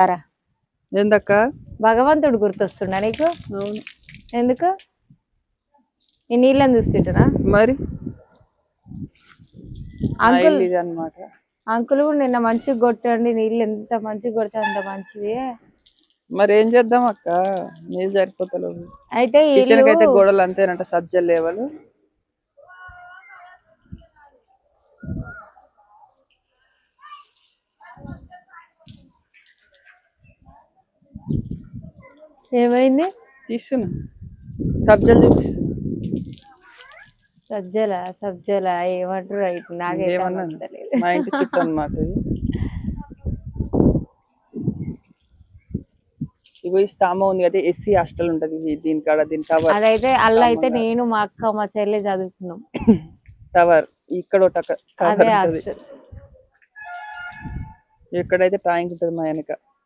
అరా ఏందక్క? భగవంతుడు గుర్తొస్తుండా నీకు? అవును. ఎందుకు? ఈ నీళ్ళని చూస్తుంటున్నా మరి? అంకుల్ ఇది అనమాట అంకుల్ కూడా నిన్న మంచిగా కొట్టండి నీళ్ళు ఎంత మంచిగా కొడితే అంత మంచిది. మరి ఏం చేద్దాం అక్క? నీళ్ళు సరిపోతలేవు. అయితే గోడలు అంతేనంట సజ్జలు లేవలు. ఏమైంది? తీస్తున్నా. సబ్జలు చూపిస్తున్నా సజ్జల సజ్జల ఏమంటారు? రైట్ అర్థమవుతలేదు. మా ఇంటి చుట్టూ ఇగో ఈ స్టామా ఉంది కదా ఎస్సీ హాస్టల్ ఉంటది దీని కాడ దీని టవర్ అదైతే అల్ల అయితే నేను మా అక్క మా చెల్లి చదువుకున్నాం. టవర్ ఇక్కడ ఒక అదే హాస్టల్. ఇక్కడైతే ట్యాంక్ ఉంటది మా వెనక.